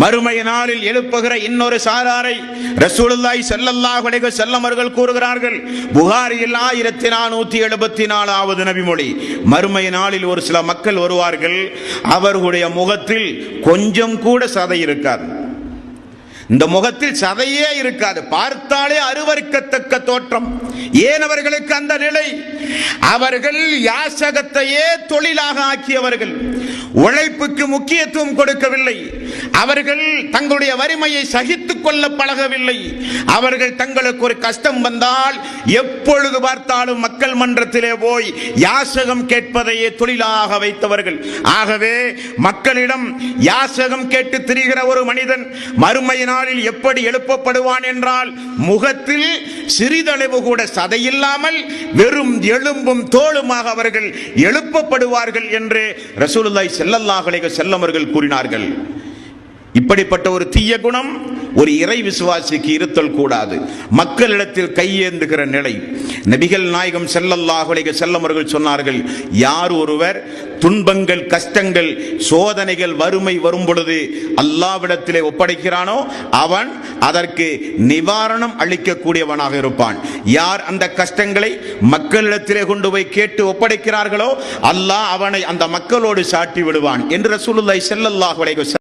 மறுமைய நாளில் எழுப்புகிற இன்னொரு சாராரை ரசூலுல்லாய் செல்லல்லாஹ் அலைஹி செல்லமர்கள் கூறுகிறார்கள். புகாரியில் ஆயிரத்தி நானூத்தி எழுபத்தி நாலாவது நபிமொழி மறுமைய நாளில் ஒரு சில மக்கள் வருவார்கள். அவர்களுடைய முகத்தில் கொஞ்சம் கூட சதை இருக்காது. இந்த முகத்தில் சதையே இருக்காது. பார்த்தாலே அருவருக்கத்தக்க தோற்றம். ஏன் அவர்களுக்கு அந்த நிலை? அவர்கள் யாசகத்தையே தொழிலாக ஆக்கியவர்கள். உழைப்புக்கு முக்கியத்துவம் கொடுக்கவில்லை. அவர்கள் தங்களுடைய வறுமையை சகித்துக் கொள்ள பழகவில்லை. அவர்கள் தங்களுக்கு ஒரு கஷ்டம் வந்தால் எப்பொழுது பார்த்தாலும் மக்கள் மன்றத்திலே போய் யாசகம் கேட்பதையே தொழிலாக வைத்தவர்கள். ஆகவே மக்களிடம் யாசகம் கேட்டு திரிகிற ஒரு மனிதன் மறுமையினால் நாளில் எப்படி எழுப்பப்படுவான் என்றால் முகத்தில் சிறிதளவு கூட சதையில்லாமல் வெறும் எலும்பும் தோளுமாக அவர்கள் எழுப்பப்படுவார்கள் என்று ரசூலுல்லாய் ஸல்லல்லாஹு அலைஹி கூறினார்கள். இப்படிப்பட்ட ஒரு தீய குணம் ஒரு இறை விசுவாசிக்கு இருத்தல் கூடாது. மக்களிடத்தில் கையேந்துகிற நிலை. நபிகள் நாயகம் ஸல்லல்லாஹு செல்லமர்கள் சொன்னார்கள் யார் ஒருவர் துன்பங்கள் கஷ்டங்கள் சோதனைகள் வறுமை வரும் பொழுது அல்லாவிடத்திலே ஒப்படைக்கிறானோ அவன் அதற்கு நிவாரணம் அளிக்கக்கூடியவனாக இருப்பான். யார் அந்த கஷ்டங்களை மக்களிடத்திலே கொண்டு போய் கேட்டு ஒப்படைக்கிறார்களோ அல்லாஹ் அவனை அந்த மக்களோடு சாட்டி விடுவான். என்று ரசூலுல்லாய் செல்லல்லாஹ்